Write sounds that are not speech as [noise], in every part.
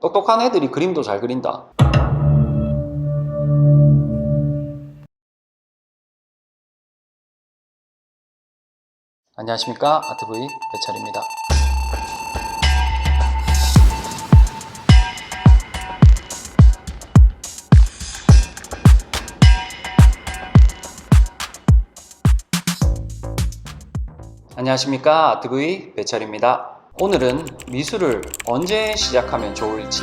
똑똑한 애들이 그림도 잘 그린다. 안녕하십니까 아트브이 배철입니다. 안녕하십니까 아트브이 배철입니다. 오늘은 미술을 언제 시작하면 좋을지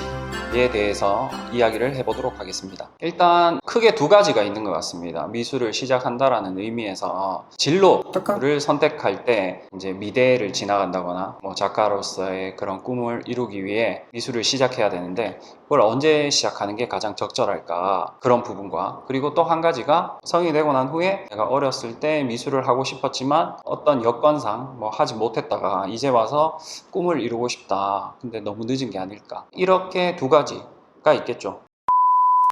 에 대해서 이야기를 해보도록 하겠습니다. 일단 크게 두 가지가 있는 것 같습니다. 미술을 시작한다라는 의미에서 진로를 선택할 때 이제 미대를 지나간다거나 뭐 작가로서의 그런 꿈을 이루기 위해 미술을 시작해야 되는데 그걸 언제 시작하는 게 가장 적절할까 그런 부분과 그리고 또 한 가지가 성인이 되고 난 후에 내가 어렸을 때 미술을 하고 싶었지만 어떤 여건상 뭐 하지 못했다가 이제 와서 꿈을 이루고 싶다 근데 너무 늦은 게 아닐까 이렇게 두 가지 가 있겠죠.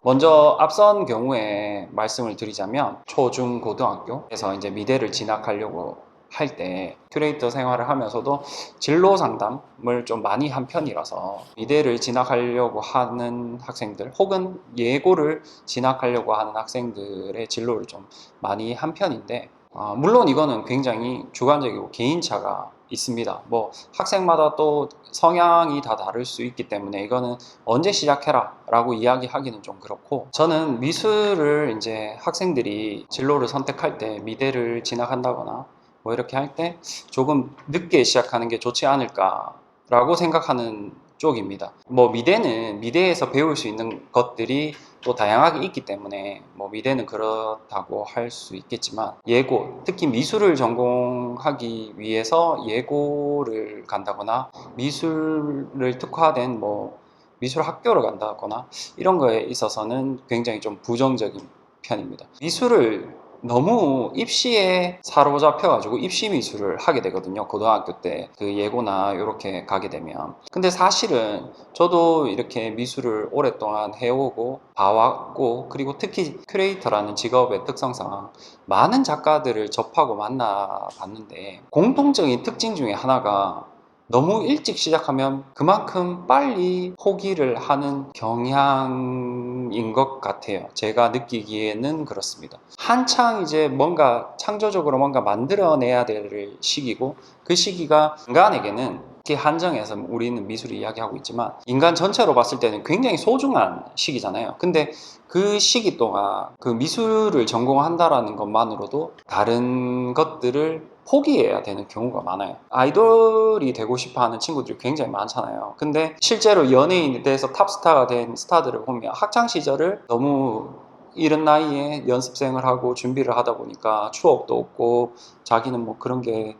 먼저 앞선 경우에 말씀을 드리자면 초중 고등학교에서 이제 미대를 진학하려고 할 때 큐레이터 생활을 하면서도 진로 상담을 좀 많이 한 편이라서 미대를 진학하려고 하는 학생들 혹은 예고를 진학하려고 하는 학생들의 진로를 좀 많이 한 편인데 아, 물론 이거는 굉장히 주관적이고 개인차가 있습니다. 뭐 학생마다 또 성향이 다 다를 수 있기 때문에 이거는 언제 시작해라 라고 이야기하기는 좀 그렇고 저는 미술을 이제 학생들이 진로를 선택할 때 미대를 진학한다거나 뭐 이렇게 할 때 조금 늦게 시작하는 게 좋지 않을까 라고 생각하는 쪽입니다. 뭐 미대는 미대에서 배울 수 있는 것들이 또 다양하게 있기 때문에 뭐 미대는 그렇다고 할 수 있겠지만 예고 특히 미술을 전공하기 위해서 예고를 간다거나 미술을 특화된 뭐 미술 학교를 간다거나 이런 거에 있어서는 굉장히 좀 부정적인 편입니다. 미술을 너무 입시에 사로잡혀가지고 입시 미술을 하게 되거든요. 고등학교 때 그 예고나 이렇게 가게 되면. 근데 사실은 저도 이렇게 미술을 오랫동안 해오고 봐왔고 그리고 특히 큐레이터라는 직업의 특성상 많은 작가들을 접하고 만나봤는데 공통적인 특징 중에 하나가 너무 일찍 시작하면 그만큼 빨리 포기를 하는 경향인 것 같아요. 제가 느끼기에는 그렇습니다. 한창 이제 뭔가 창조적으로 뭔가 만들어내야 될 시기고 그 시기가 인간에게는 이렇게 한정해서 우리는 미술을 이야기하고 있지만 인간 전체로 봤을 때는 굉장히 소중한 시기잖아요. 근데 그 시기 동안 그 미술을 전공한다라는 것만으로도 다른 것들을 포기해야 되는 경우가 많아요. 아이돌이 되고 싶어 하는 친구들이 굉장히 많잖아요. 근데 실제로 연예인이 돼서 탑스타가 된 스타들을 보면 학창 시절을 너무 이른 나이에 연습생을 하고 준비를 하다 보니까 추억도 없고 자기는 뭐 그런 게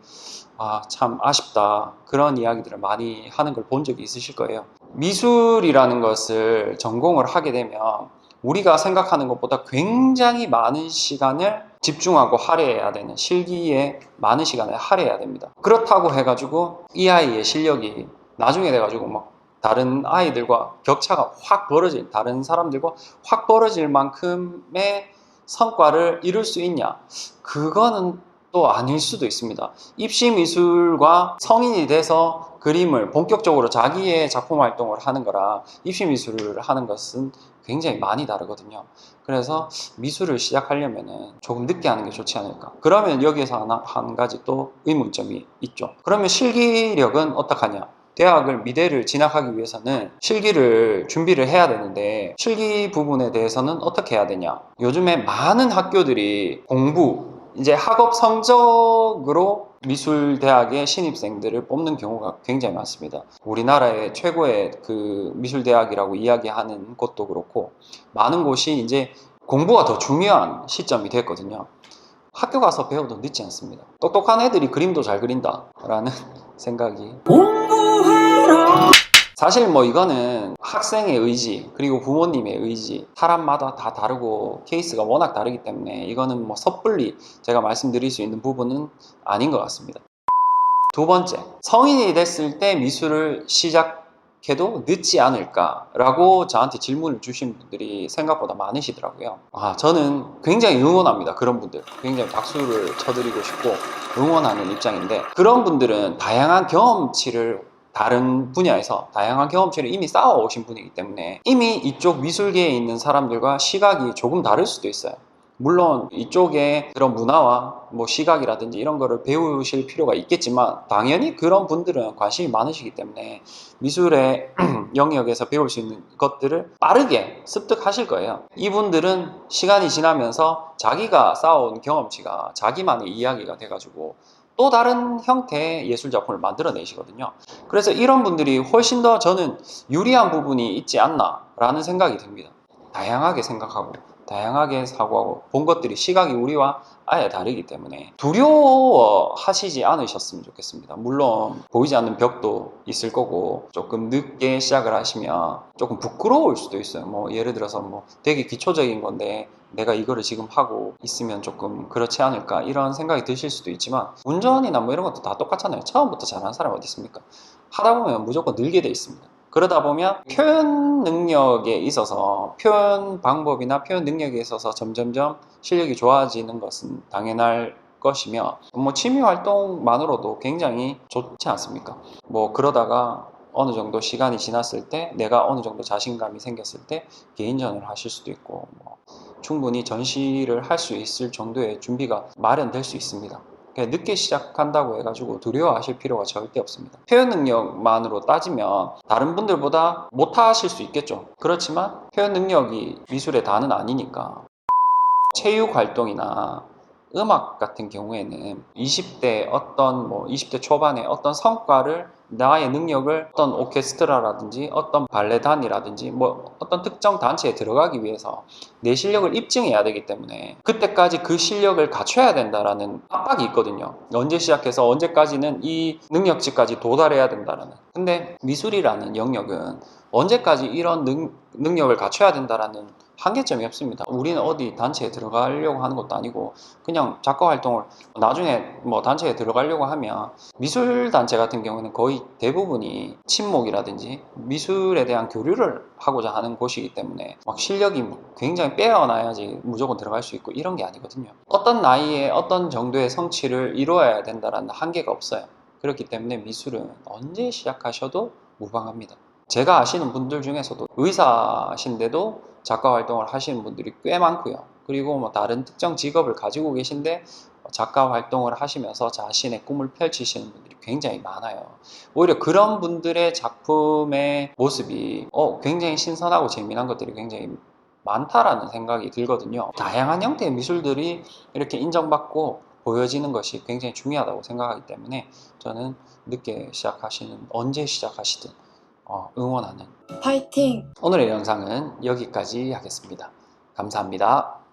아, 참 아쉽다. 그런 이야기들을 많이 하는 걸 본 적이 있으실 거예요. 미술이라는 것을 전공을 하게 되면 우리가 생각하는 것보다 굉장히 많은 시간을 집중하고 할애해야 되는 실기에 많은 시간을 할애해야 됩니다. 그렇다고 해가지고 이 아이의 실력이 나중에 돼가지고 막 다른 아이들과 격차가 확 벌어질 다른 사람들과 확 벌어질 만큼의 성과를 이룰 수 있냐? 그거는 또 아닐 수도 있습니다. 입시 미술과 성인이 돼서 그림을 본격적으로 자기의 작품 활동을 하는 거라 입시 미술을 하는 것은 굉장히 많이 다르거든요. 그래서 미술을 시작하려면은 조금 늦게 하는 게 좋지 않을까. 그러면 여기에서 하나, 한 가지 또 의문점이 있죠. 그러면 실기력은 어떡하냐? 대학을 미대를 진학하기 위해서는 실기를 준비를 해야 되는데 실기 부분에 대해서는 어떻게 해야 되냐? 요즘에 많은 학교들이 공부 이제 학업 성적으로 미술대학의 신입생들을 뽑는 경우가 굉장히 많습니다. 우리나라의 최고의 그 미술대학이라고 이야기하는 곳도 그렇고 많은 곳이 이제 공부가 더 중요한 시점이 됐거든요. 학교 가서 배워도 늦지 않습니다. 똑똑한 애들이 그림도 잘 그린다라는 [laughs] 생각이 사실 뭐 이거는 학생의 의지 그리고 부모님의 의지 사람마다 다 다르고 케이스가 워낙 다르기 때문에 이거는 뭐 섣불리 제가 말씀드릴 수 있는 부분은 아닌 것 같습니다. 두 번째 성인이 됐을 때 미술을 시작해도 늦지 않을까라고 저한테 질문을 주신 분들이 생각보다 많으시더라고요. 아 저는 굉장히 응원합니다 그런 분들 굉장히 박수를 쳐드리고 싶고 응원하는 입장인데 그런 분들은 다양한 경험치를 다른 분야에서 다양한 경험치를 이미 쌓아 오신 분이기 때문에 이미 이쪽 미술계에 있는 사람들과 시각이 조금 다를 수도 있어요. 물론 이쪽에 그런 문화와 뭐 시각이라든지 이런 거를 배우실 필요가 있겠지만 당연히 그런 분들은 관심이 많으시기 때문에 미술의 [clears throat] 영역에서 배울 수 있는 것들을 빠르게 습득하실 거예요. 이분들은 시간이 지나면서 자기가 쌓아온 경험치가 자기만의 이야기가 돼가지고 또 다른 형태의 예술 작품을 만들어내시거든요. 그래서 이런 분들이 훨씬 더 저는 유리한 부분이 있지 않나라는 생각이 듭니다. 다양하게 생각하고 다양하게 사고하고 본 것들이 시각이 우리와 아예 다르기 때문에 두려워하시지 않으셨으면 좋겠습니다. 물론 보이지 않는 벽도 있을 거고 조금 늦게 시작을 하시면 조금 부끄러울 수도 있어요. 뭐 예를 들어서 뭐 되게 기초적인 건데 내가 이거를 지금 하고 있으면 조금 그렇지 않을까 이런 생각이 드실 수도 있지만 운전이나 뭐 이런 것도 다 똑같잖아요. 처음부터 잘하는 사람이 어디 있습니까? 하다 보면 무조건 늘게 돼 있습니다. 그러다 보면 표현 능력에 있어서 표현 방법이나 표현 능력에 있어서 점점점 실력이 좋아지는 것은 당연할 것이며 뭐 취미 활동만으로도 굉장히 좋지 않습니까? 뭐 그러다가 어느 정도 시간이 지났을 때 내가 어느 정도 자신감이 생겼을 때 개인전을 하실 수도 있고 뭐 충분히 전시를 할 수 있을 정도의 준비가 마련될 수 있습니다. 늦게 시작한다고 해가지고 두려워하실 필요가 절대 없습니다. 표현 능력만으로 따지면 다른 분들보다 못하실 수 있겠죠. 그렇지만 표현 능력이 미술의 다는 아니니까 체육 활동이나 음악 같은 경우에는 20대 어떤 뭐 20대 초반에 어떤 성과를 나의 능력을 어떤 오케스트라라든지 어떤 발레단이라든지 뭐 어떤 특정 단체에 들어가기 위해서 내 실력을 입증해야 되기 때문에 그때까지 그 실력을 갖춰야 된다라는 압박이 있거든요. 언제 시작해서 언제까지는 이 능력치까지 도달해야 된다라는. 근데 미술이라는 영역은 언제까지 이런 능, 능력을 갖춰야 된다라는 한계점이 없습니다. 우리는 어디 단체에 들어가려고 하는 것도 아니고 그냥 작가 활동을 나중에 뭐 단체에 들어가려고 하면 미술 단체 같은 경우는 거의 대부분이 친목이라든지 미술에 대한 교류를 하고자 하는 곳이기 때문에 막 실력이 뭐 굉장히 빼어나야지 무조건 들어갈 수 있고 이런 게 아니거든요. 어떤 나이에 어떤 정도의 성취를 이루어야 된다는 한계가 없어요. 그렇기 때문에 미술은 언제 시작하셔도 무방합니다. 제가 아시는 분들 중에서도 의사신데도 작가 활동을 하시는 분들이 꽤 많고요. 그리고 뭐 다른 특정 직업을 가지고 계신데 작가 활동을 하시면서 자신의 꿈을 펼치시는 분들이 굉장히 많아요. 오히려 그런 분들의 작품의 모습이 어, 굉장히 신선하고 재미난 것들이 굉장히 많다라는 생각이 들거든요. 다양한 형태의 미술들이 이렇게 인정받고 보여지는 것이 굉장히 중요하다고 생각하기 때문에 저는 늦게 시작하시는 언제 시작하시든 어, 응원하는 파이팅! 오늘의 영상은 여기까지 하겠습니다. 감사합니다.